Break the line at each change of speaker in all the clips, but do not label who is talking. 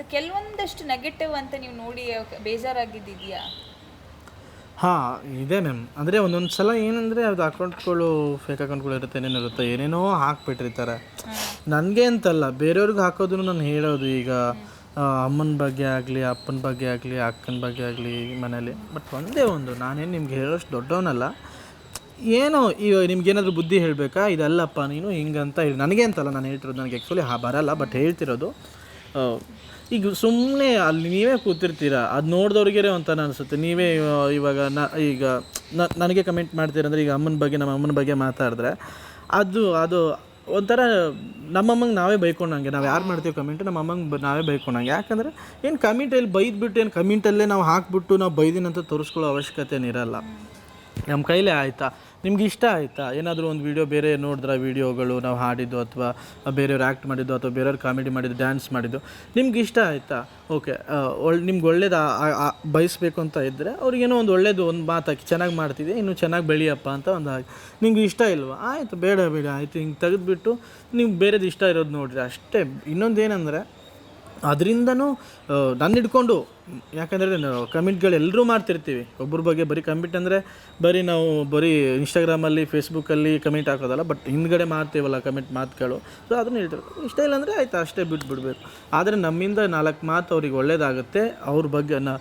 So ಕೆಲವೊಂದಷ್ಟು negative ಅಂತ ನೀವು ನೋಡಿ ಬೇಜಾರಾಗಿದ್ದಿದೆಯಾ?
ಹಾಂ ಇದೆ ಮ್ಯಾಮ್. ಅಂದರೆ ಒಂದೊಂದು ಸಲ ಏನಂದರೆ ಅದು ಅಕೌಂಟ್ಗಳು ಫೇಕ್ ಅಕೌಂಟ್ಗಳು ಇರುತ್ತೆ ಏನೇನು ಇರುತ್ತೆ ಏನೇನೋ ಹಾಕ್ಬಿಟ್ಟಿರ್ತಾರೆ. ನನಗೆ ಅಂತಲ್ಲ ಬೇರೆಯವ್ರಿಗೆ ಹಾಕೋದನ್ನು ನಾನು ಹೇಳೋದು ಈಗ ಅಮ್ಮನ ಬಗ್ಗೆ ಆಗಲಿ ಅಪ್ಪನ ಬಗ್ಗೆ ಆಗಲಿ ಅಕ್ಕನ ಬಗ್ಗೆ ಆಗಲಿ ಮನೇಲಿ. ಬಟ್ ಒಂದೇ ಒಂದು ನಾನೇನು ನಿಮ್ಗೆ ಹೇಳೋಷ್ಟು ದೊಡ್ಡವನಲ್ಲ. ಏನೋ ಈಗ ನಿಮ್ಗೇನಾದರೂ ಬುದ್ಧಿ ಹೇಳಬೇಕಾ? ಇದಲ್ಲಪ್ಪ ನೀನು ಹಿಂಗಂತ ಹೇಳಿ ನನಗೆ ಅಂತಲ್ಲ ನಾನು ಹೇಳ್ತಿರೋದು ನನಗೆ ಆ್ಯಕ್ಚುಲಿ ಹಾ ಬರಲ್ಲ ಬಟ್ ಹೇಳ್ತಿರೋದು ಈಗ ಸುಮ್ಮನೆ ಅಲ್ಲಿ ನೀವೇ ಕೂತಿರ್ತೀರ? ಅದು ನೋಡಿದವ್ರಿಗೆ ಒಂಥರ ಅನಿಸುತ್ತೆ. ನೀವೇ ಇವಾಗ ನ, ಈಗ ನನಗೆ ಕಮೆಂಟ್ ಮಾಡ್ತೀರಂದ್ರೆ ಈಗ ಅಮ್ಮನ ಬಗ್ಗೆ, ನಮ್ಮ ಅಮ್ಮನ ಬಗ್ಗೆ ಮಾತಾಡಿದ್ರೆ ಅದು ಅದು ಒಂಥರ ನಮ್ಮಮ್ಮಂಗೆ ನಾವೇ ಬೈಕೊಂಡಂಗೆ. ನಾವು ಯಾರು ಮಾಡ್ತೀವಿ ಕಮೆಂಟ್ ನಮ್ಮ ಅಮ್ಮಂಗೆ ನಾವೇ ಬೈಕೊಂಡಂಗೆ. ಯಾಕಂದರೆ ಏನು ಕಮೆಂಟಲ್ಲಿ ಬೈದ್ಬಿಟ್ಟು ಏನು ಕಮೆಂಟಲ್ಲೇ ನಾವು ಹಾಕ್ಬಿಟ್ಟು ನಾವು ಬೈದಿನಂತ ತೋರಿಸ್ಕೊಳ್ಳೋ ಅವಶ್ಯಕತೆ ಏನಿರಲ್ಲ ನಮ್ಮ ಕೈಲೇ ಆಯಿತಾ? ನಿಮ್ಗೆ ಇಷ್ಟ ಆಯಿತಾ? ಏನಾದರೂ ಒಂದು ವೀಡಿಯೋ ಬೇರೆ ನೋಡಿದ್ರೆ ವೀಡಿಯೋಗಳು ನಾವು ಹಾಡಿದ್ದು ಅಥವಾ ಬೇರೆಯವ್ರು ಆ್ಯಕ್ಟ್ ಮಾಡಿದ್ದು ಅಥವಾ ಬೇರೆಯವ್ರು ಕಾಮಿಡಿ ಮಾಡಿದ್ದು ಡ್ಯಾನ್ಸ್ ಮಾಡಿದ್ದು? ನಿಮ್ಗೆ ಇಷ್ಟ ಆಯಿತಾ? ಓಕೆ ಒಳ್ಳೆ ನಿಮ್ಗೆ ಒಳ್ಳೇದು ಬಯಸಬೇಕು ಅಂತ ಇದ್ದರೆ ಅವ್ರಿಗೇನೋ ಒಂದು ಒಳ್ಳೇದು ಒಂದು ಮಾತಾಕಿ ಚೆನ್ನಾಗಿ ಮಾಡ್ತಿದ್ದೆ ಇನ್ನೂ ಚೆನ್ನಾಗಿ ಬೆಳೆಯಪ್ಪ ಅಂತ ಒಂದು ಹಾಕಿ. ನಿಮ್ಗೆ ಇಷ್ಟ ಇಲ್ವಾ? ಆಯಿತು, ಬೇಡ ಬೇಡ, ಆಯಿತು, ಹಿಂಗೆ ತೆಗೆದುಬಿಟ್ಟು ನೀವು ಬೇರೆದು ಇಷ್ಟ ಇರೋದು ನೋಡಿರಿ ಅಷ್ಟೇ. ಇನ್ನೊಂದು ಏನಂದರೆ, ಅದರಿಂದನೂ ನನ್ನ ಹಿಡ್ಕೊಂಡು ಯಾಕಂದರೆ ಕಮೆಂಟ್ಗಳು ಎಲ್ಲರೂ ಮಾಡ್ತಿರ್ತೀವಿ. ಒಬ್ಬರ ಬಗ್ಗೆ ಬರೀ ಕಮೆಂಟ್ ಅಂದರೆ ಬರೀ ನಾವು ಬರೀ ಇನ್ಸ್ಟಾಗ್ರಾಮಲ್ಲಿ ಫೇಸ್ಬುಕ್ಕಲ್ಲಿ ಕಮೆಂಟ್ ಹಾಕೋದಲ್ಲ ಬಟ್ ಹಿಂದ್ಗಡೆ ಮಾಡ್ತೀವಲ್ಲ ಕಮೆಂಟ್ ಮಾತುಗಳು. ಸೊ ಅದನ್ನು ಹೇಳ್ತಾರೆ. ಇಷ್ಟ ಇಲ್ಲ ಅಂದರೆ ಆಯ್ತು, ಅಷ್ಟೇ ಬಿಟ್ಬಿಡ್ಬೇಕು ಆದರೆ ನಮ್ಮಿಂದ ನಾಲ್ಕು ಮಾತು ಅವ್ರಿಗೆ ಒಳ್ಳೇದಾಗುತ್ತೆ. ಅವ್ರ ಬಗ್ಗೆ ನ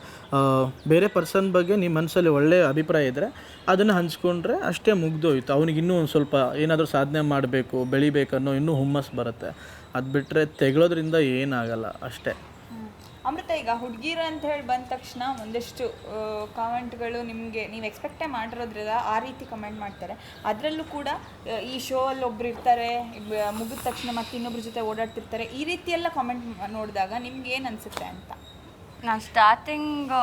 ಬೇರೆ ಪರ್ಸನ್ ಬಗ್ಗೆ ನಿಮ್ಮ ಮನಸ್ಸಲ್ಲಿ ಒಳ್ಳೆಯ ಅಭಿಪ್ರಾಯ ಇದ್ದರೆ ಅದನ್ನು ಹಂಚ್ಕೊಂಡ್ರೆ ಅಷ್ಟೇ ಮುಗ್ದೋಯ್ತು. ಅವ್ನಿಗೆ ಇನ್ನೂ ಒಂದು ಸ್ವಲ್ಪ ಏನಾದರೂ ಸಾಧನೆ ಮಾಡಬೇಕು, ಬೆಳಿಬೇಕನ್ನೋ ಇನ್ನೂ ಹುಮ್ಮಸ್ ಬರುತ್ತೆ. ಅದು ಬಿಟ್ಟರೆ ತೆಗಳೋದ್ರಿಂದ ಏನಾಗಲ್ಲ, ಅಷ್ಟೇ.
ಅಮೃತ ಈಗ ಹುಡುಗಿರ ಅಂತ ಹೇಳಿ ಬಂದ ತಕ್ಷಣ ಒಂದಷ್ಟು ಕಾಮೆಂಟ್ಗಳು ನಿಮಗೆ ನೀವು ಎಕ್ಸ್ಪೆಕ್ಟೇ ಮಾಡಿರೋದ್ರಿಂದ ಆ ರೀತಿ ಕಮೆಂಟ್ ಮಾಡ್ತಾರೆ. ಅದರಲ್ಲೂ ಕೂಡ ಈ ಶೋ ಅಲ್ಲಿ ಒಬ್ರು ಇರ್ತಾರೆ ಮುಗಿದ ತಕ್ಷಣ ಮತ್ತೆ ಇನ್ನೊಬ್ರ ಜೊತೆ ಓಡಾಡ್ತಿರ್ತಾರೆ ಈ ರೀತಿ ಎಲ್ಲ ಕಾಮೆಂಟ್ ನೋಡಿದಾಗ ನಿಮ್ಗೆ ಏನು ಅನಿಸುತ್ತೆ ಅಂತ?
ನಾನು ಸ್ಟಾರ್ಟಿಂಗ್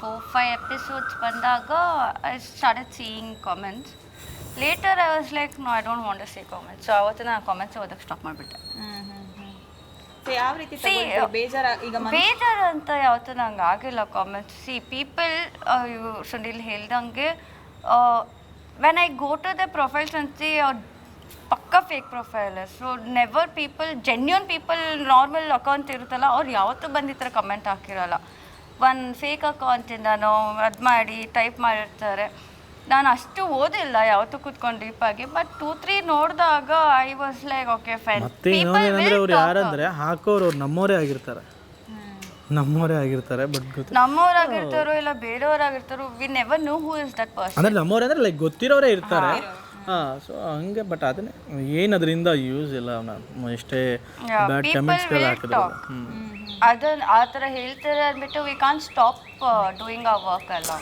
ಫೋರ್ ಫೈವ್ ಎಪಿಸೋಡ್ಸ್ ಬಂದಾಗ I started seeing comments later I was like no I don't want see comments so ಅವತ್ತು ನಾನು ಕಾಮೆಂಟ್ಸ್ ಓದಕ್ಕೆ ಸ್ಟಾಪ್ ಮಾಡಿಬಿಟ್ಟೆ.
ಸೊ ಯಾವ ರೀತಿ ಸಿ ಬೇಜಾರ ಈಗ ಮನ್-
ಬೇಜಾರು ಅಂತ ಯಾವತ್ತೂ ನಂಗೆ ಆಗಿಲ್ಲ ಕಾಮೆಂಟ್ಸ್ ಸಿ ಪೀಪಲ್ ಇವು ಸುನಿಲ್ ಹೇಳ್ದಂಗೆ when I go to the profiles ಅಂತ ಪಕ್ಕ fake profile so never people genuine people normal account ಇರುತ್ತಲ್ಲ ಅವ್ರು ಯಾವತ್ತೂ ಬಂದು ಈ ಥರ ಕಮೆಂಟ್ ಹಾಕಿರಲ್ಲ. ಒಂದು ಫೇಕ್ ಅಕೌಂಟಿಂದನೋ ಅದು ಮಾಡಿ ಟೈಪ್ ಮಾಡಿರ್ತಾರೆ. ನಾನು ಅಷ್ಟು ಓದಿಲ್ಲ ಯಾವತ್ತು ಕೂತ್ಕೊಂಡು ಆಗಿ ಬಟ್ ಟೂ ತ್ರೀ ನೋಡಿದಾಗ I was like okay fine
ಮತ್ತೆ ಇನ್ನೊಂದೇನಂದ್ರೆ ಅವ್ರು ಯಾರಂದ್ರೆ ಹಾಕೋರು ಅವ್ರು ನಮ್ಮೋರೇ ಆಗಿರ್ತಾರೆ. ನಮ್ಮೋರೇ ಆಗಿರ್ತಾರೆ ಬಟ್ ಗೊತ್ತು
ನಮ್ಮವರಾಗಿರ್ತಾರೋ ಇಲ್ಲ ಬೇರೆಯವರಾಗಿರ್ತಾರೋ we never know who is that person
ಅಂದ್ರೆ ನಮ್ಮೋರೇ ಅಂದ್ರೆ ಲೈಕ್ ಗೊತ್ತಿರೋರೇ ಇರ್ತಾರೆ. ಹಾಂ ಸೊ ಹಂಗೆ ಬಟ್ ಅದನ್ನೇ ಏನು ಅದರಿಂದ ಯೂಸ್ ಇಲ್ಲ ಮ್ಯಾಮ್ ಎಷ್ಟೇ ಬ್ಯಾಡ್ ಕಮೆಂಟ್ಸ್ಗಳು ಹಾಕಿದ್ರು. ಹ್ಞೂ
ಅದನ್ನ ಆ ಥರ ಹೇಳ್ತಾರೆ ಅಂದ್ಬಿಟ್ಟು ವಿ ಕಾನ್ ಸ್ಟಾಪ್ ಡೂಯಿಂಗ್ ಆ ವರ್ಕ್ ಅಲ್ಲ.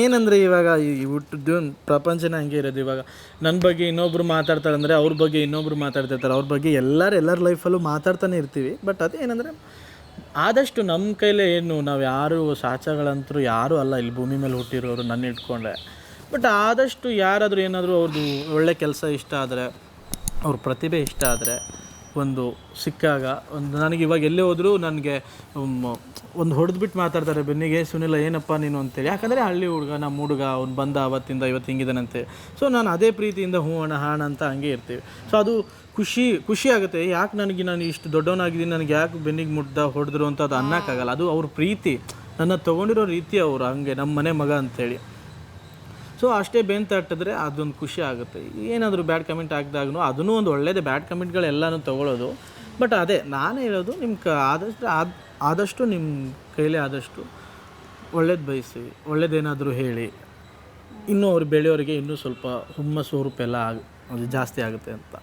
ಏನಂದ್ರೆ ಇವಾಗ ಈ ಹುಟ್ಟಿದ್ದು ಪ್ರಪಂಚನ ಹಂಗೆ ಇರೋದು ಇವಾಗ. ನನ್ನ ಬಗ್ಗೆ ಇನ್ನೊಬ್ರು ಮಾತಾಡ್ತಾರೆ ಅಂದರೆ ಅವ್ರ ಬಗ್ಗೆ ಇನ್ನೊಬ್ರು ಮಾತಾಡ್ತಿರ್ತಾರೆ. ಅವ್ರ ಬಗ್ಗೆ ಎಲ್ಲರೂ ಎಲ್ಲರ ಲೈಫಲ್ಲೂ ಮಾತಾಡ್ತಾನೆ ಇರ್ತೀವಿ. ಬಟ್ ಅದೇನಂದರೆ ಆದಷ್ಟು ನಮ್ಮ ಕೈಲೇ ಏನು ನಾವು ಯಾರು ಸಾಚಗಳಂತರೂ ಯಾರೂ ಅಲ್ಲ ಇಲ್ಲಿ ಭೂಮಿ ಮೇಲೆ ಹುಟ್ಟಿರೋರು ನನ್ನ ಇಟ್ಕೊಂಡೆ. ಬಟ್ ಆದಷ್ಟು ಯಾರಾದರೂ ಏನಾದರೂ ಅವ್ರದ್ದು ಒಳ್ಳೆ ಕೆಲಸ ಇಷ್ಟ ಆದರೆ, ಅವ್ರ ಪ್ರತಿಭೆ ಇಷ್ಟ ಆದರೆ ಒಂದು ಸಿಕ್ಕಾಗ, ಒಂದು ನನಗೆ ಇವಾಗ ಎಲ್ಲೇ ಹೋದರೂ ನನಗೆ ಒಂದು ಹೊಡೆದು ಬಿಟ್ಟು ಮಾತಾಡ್ತಾರೆ ಬೆನ್ನಿಗೆ ಸುನಿಲ್ಲ ಏನಪ್ಪ ನೀನು ಅಂತೇಳಿ. ಯಾಕಂದರೆ ಹಳ್ಳಿ ಹುಡುಗ ನಮ್ಮ ಹುಡುಗ, ಅವ್ನು ಬಂದ ಅವತ್ತಿಂದ ಇವತ್ತು ಹಿಂಗಿದಾನಂತೆ ಸೊ ನಾನು ಅದೇ ಪ್ರೀತಿಯಿಂದ ಹೂ ಅಣ್ಣ ಹಾಣ ಅಂತ ಹಂಗೆ ಇರ್ತೀವಿ. ಸೊ ಅದು ಖುಷಿ ಖುಷಿ ಆಗುತ್ತೆ. ಯಾಕೆ ನನಗೆ ನಾನು ಇಷ್ಟು ದೊಡ್ಡವನಾಗಿದ್ದೀನಿ, ನನಗೆ ಯಾಕೆ ಬೆನ್ನಿಗೆ ಮುಟ್ದ ಹೊಡೆದ್ರು ಅಂತ ಅದು ಅನ್ನೋಕ್ಕಾಗಲ್ಲ. ಅದು ಅವ್ರ ಪ್ರೀತಿ. ನನ್ನ ತೊಗೊಂಡಿರೋ ರೀತಿ ಅವರು ಹಂಗೆ ನಮ್ಮ ಮನೆ ಮಗ ಅಂತೇಳಿ. ಸೊ ಅಷ್ಟೇ ಬೆನ್ ತಟ್ಟಿದ್ರೆ ಅದೊಂದು ಖುಷಿ ಆಗುತ್ತೆ. ಏನಾದರೂ ಬ್ಯಾಡ್ ಕಮೆಂಟ್ ಹಾಕಿದಾಗೂ ಅದನ್ನೂ ಒಂದು ಒಳ್ಳೆಯದೇ ಬ್ಯಾಡ್ ಕಮೆಂಟ್ಗಳೆಲ್ಲನೂ ತೊಗೊಳ್ಳೋದು ಬಟ್ ಅದೇ, ನಾನೇ ಹೇಳೋದು ನಿಮ್ಮ ಕ, ಆದಷ್ಟು, ಆದ, ಆದಷ್ಟು ನಿಮ್ಮ ಕೈಲೇ ಆದಷ್ಟು ಒಳ್ಳೇದು ಬಯಸಿ, ಒಳ್ಳೇದೇನಾದರೂ ಹೇಳಿ. ಇನ್ನೂ ಅವ್ರು ಬೆಳೆಯೋರಿಗೆ ಇನ್ನೂ ಸ್ವಲ್ಪ ಹುಮ್ಮಸ್ಸು, ಹುರುಪೆಲ್ಲ ಆಗ, ಜಾಸ್ತಿ ಆಗುತ್ತೆ ಅಂತ.